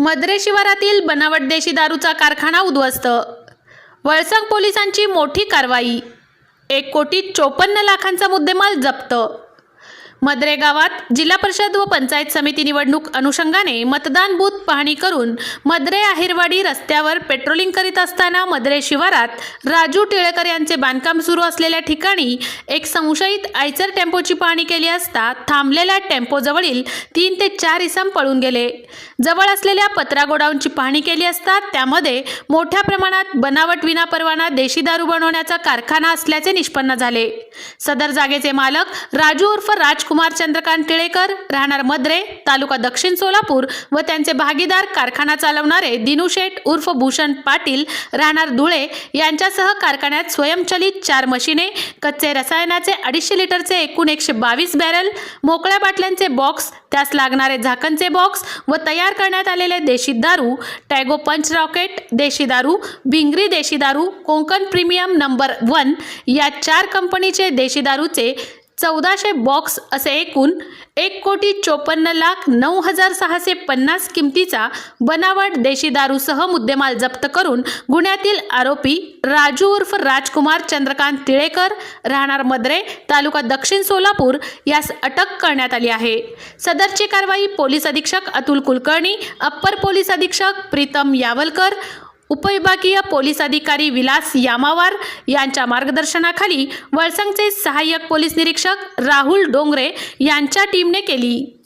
मद्रे शिवारातील बनावट देशी दारूचा कारखाना उद्ध्वस्त. वळसंग पोलिसांची मोठी कारवाई. एक कोटी चोपन्न लाखांचा मुद्देमाल जप्त. मद्रे गावात जिल्हा परिषद व पंचायत समिती निवडणूक अनुषंगाने मतदान बूथ पाहणी करून मद्रे आहेरवाडी रस्त्यावर पेट्रोलिंग करीत असताना मद्रे शिवारात राजू टिळेकर यांचे बांधकाम सुरू असलेल्या ठिकाणी एक संशयित आयचर टेम्पोची पाहणी केली असता थांबलेल्या टेम्पोजवळील तीन ते चार इसम पळून गेले. जवळ असलेल्या पत्रा गोडाऊनची पाहणी केली असता त्यामध्ये मोठ्या प्रमाणात बनावट विनापरवाना देशी दारू बनवण्याचा कारखाना असल्याचे निष्पन्न झाले. सदर जागेचे मालक राजू उर्फ राजकुमार चंद्रकांत टिळेकर राहणार मद्रे तालुका दक्षिण सोलापूर व त्यांचे भागीदार कारखाना चालवणारे दिनू शेठ उर्फ भूषण पाटील राहणार धुळे यांच्यासह कारखान्यात स्वयंचलित चार मशिने कच्चे रसायनाचे अडीचशे लिटरचे एकूण एकशे बावीस बॅरल मोकळ्या बाटल्यांचे बॉक्स त्यास लागणारे झाकणचे बॉक्स व तयार करण्यात आलेले देशी दारू टॅगो पंच रॉकेट देशी दारू भिंगरी देशी दारू कोंकण प्रीमियम नंबर वन या चार कंपनीचे देशी दारूचे चौदाशे बॉक्स असे एकूण एक कोटी चोपन्न लाख नऊ हजार सहाशे पन्नास किमतीचा बनावट देशी दारूसह मुद्देमाल जप्त करून गुन्ह्यातील आरोपी राजू उर्फ राजकुमार चंद्रकांत तिळेकर राहणार मद्रे तालुका दक्षिण सोलापूर यास अटक करण्यात आली आहे. सदरची कारवाई पोलीस अधीक्षक अतुल कुलकर्णी अप्पर पोलीस अधीक्षक प्रीतम यावलकर उपविभागीय पोलीस अधिकारी विलास यामावार यांच्या मार्गदर्शनाखाली वळसंगचे सहाय्यक पोलीस निरीक्षक राहुल डोंगरे यांच्या टीमने केली.